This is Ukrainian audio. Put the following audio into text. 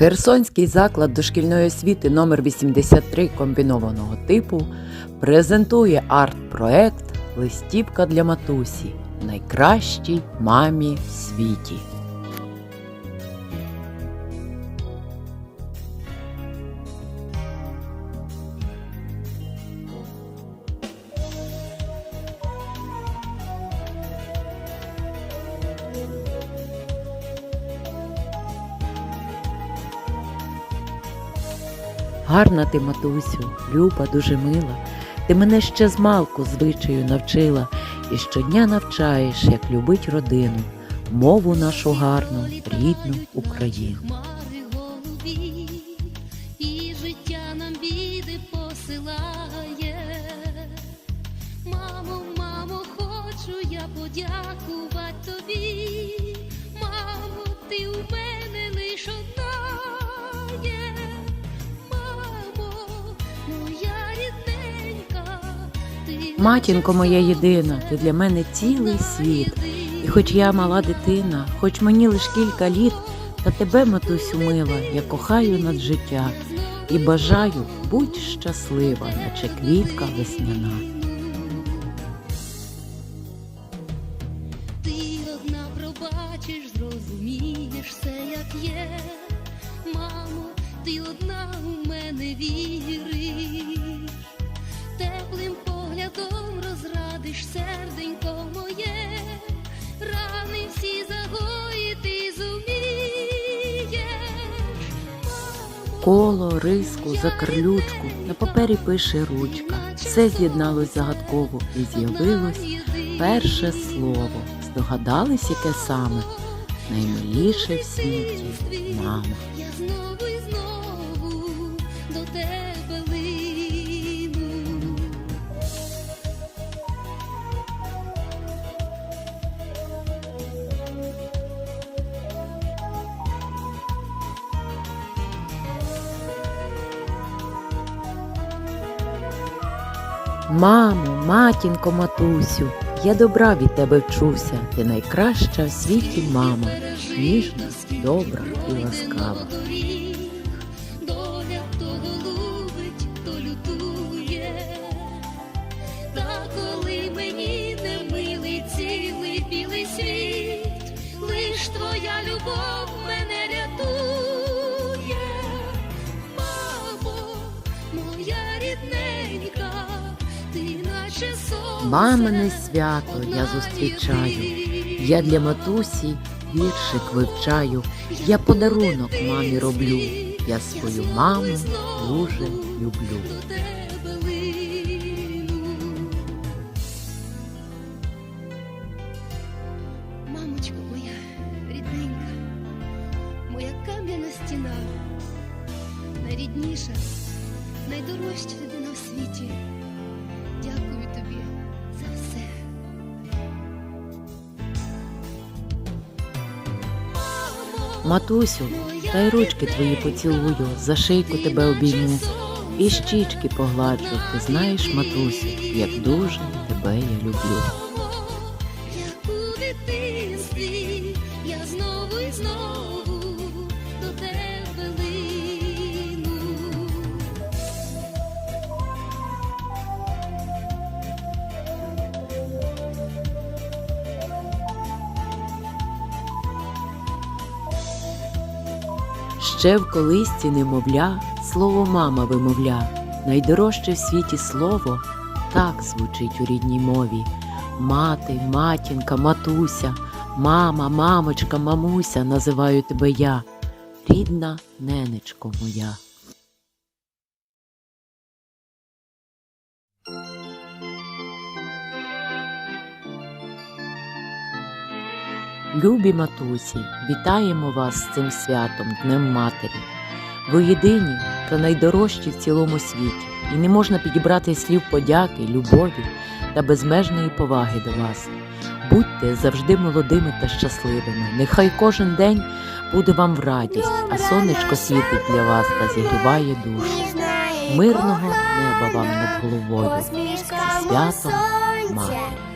Херсонський заклад дошкільної освіти номер 83 комбінованого типу презентує арт-проект Листівка для матусі найкращій мамі в світі. Гарна ти, матусю, люба, дуже мила. Ти мене ще з малку звичаю навчила і щодня навчаєш, як любить родину, мову нашу гарну, рідну Україну. І життя нам біди посилає. Мамо, мамо, хочу я подякувати тобі. Мамо, ти у мене Матінко моя єдина, ти для мене цілий світ. І хоч я мала дитина, хоч мені лиш кілька літ, та тебе, матусю мила, я кохаю над життя і бажаю будь щаслива, наче квітка весняна. Ти одна пробачиш, зрозумієш все, як є. Мамо, ти одна у мене віриш, теплим поглядом розрадиш серденько моє, рани всі загоїти зумієш. Коло, риску, закарлючку на папері пише ручка. Все з'єдналось загадково і з'явилось перше слово. Здогадались, яке саме? Наймиліше в світі мама. Я знову і знову до тебе Мамо, матінко, матусю, я добра від тебе вчуся. Ти найкраща в світі мама, ніжна, добра і ласкава. Доля то голубить, то лютує. Та коли мені не милий цілий білий лиш твоя любов Мамине свято я зустрічаю. Я для матусі віршик вивчаю. Я подарунок мамі роблю. Я свою маму дуже люблю. До. Мамочко моя рідненька, моя кам'яна стіна, найрідніша, найдорожча людина в світі. Дякую тобі Матусю, та й ручки твої поцілую, за шийку тебе обійму. І щічки погладжу, ти знаєш, матусю, як дуже тебе я люблю. Як у дитинстві я знову і знову Ще в колисці немовля, слово мама вимовля, найдорожче в світі слово так звучить у рідній мові. Мати, матінка, матуся, мама, мамочка, мамуся, називаю тебе я, рідна ненечко моя. Любі матусі, вітаємо вас з цим святом, Днем Матері. Ви єдині та найдорожчі в цілому світі, і не можна підібрати слів подяки, любові та безмежної поваги до вас. Будьте завжди молодими та щасливими. Нехай кожен день буде вам в радість, а сонечко світить для вас та зігріває душу. Мирного неба вам над головою. Святом, Матері!